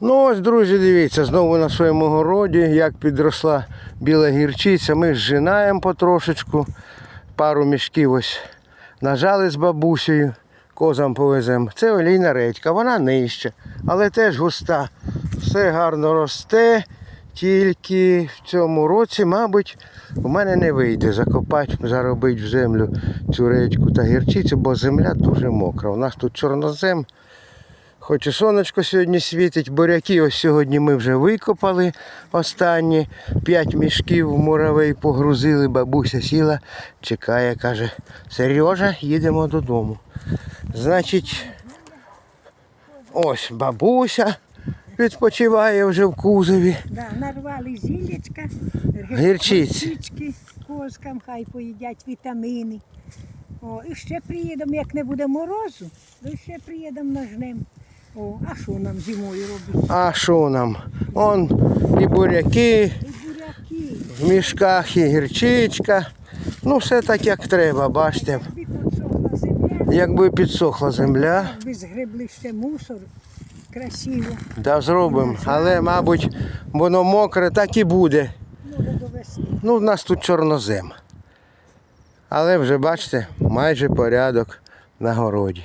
Ну ось, друзі, дивіться, знову на своєму городі, як підросла біла гірчиця. Ми зжинаємо потрошечку. Пару мішків ось нажали з бабусею, козам повеземо. Це олійна редька, вона нижча, але теж густа. Все гарно росте, тільки в цьому році, мабуть, у мене не вийде закопати, заробити в землю цю редьку та гірчицю, бо земля дуже мокра. У нас тут чорнозем. Хоч і сонечко сьогодні світить, буряки ось сьогодні ми вже викопали останні. П'ять мішків в муравей погрузили, бабуся сіла, чекає, каже, Сережа, їдемо додому. Значить, ось бабуся відпочиває вже в кузові. Да, нарвали зілечка, Гірчиці. козкам, хай поїдять вітаміни. О, і ще приїдемо, як не буде морозу, то ще приїдемо нажнем. О, а що нам зимою робити? А що нам? Он і буряки, І буряки. в мішках, і гірчичка. Ну, все так, як треба, бачите. Якби підсохла земля, Якби згребли ще мусор, красиво, Да, зробимо. Але, мабуть, воно мокре, так і буде. Ну, в нас тут чорнозем. Але вже бачите, майже порядок на городі.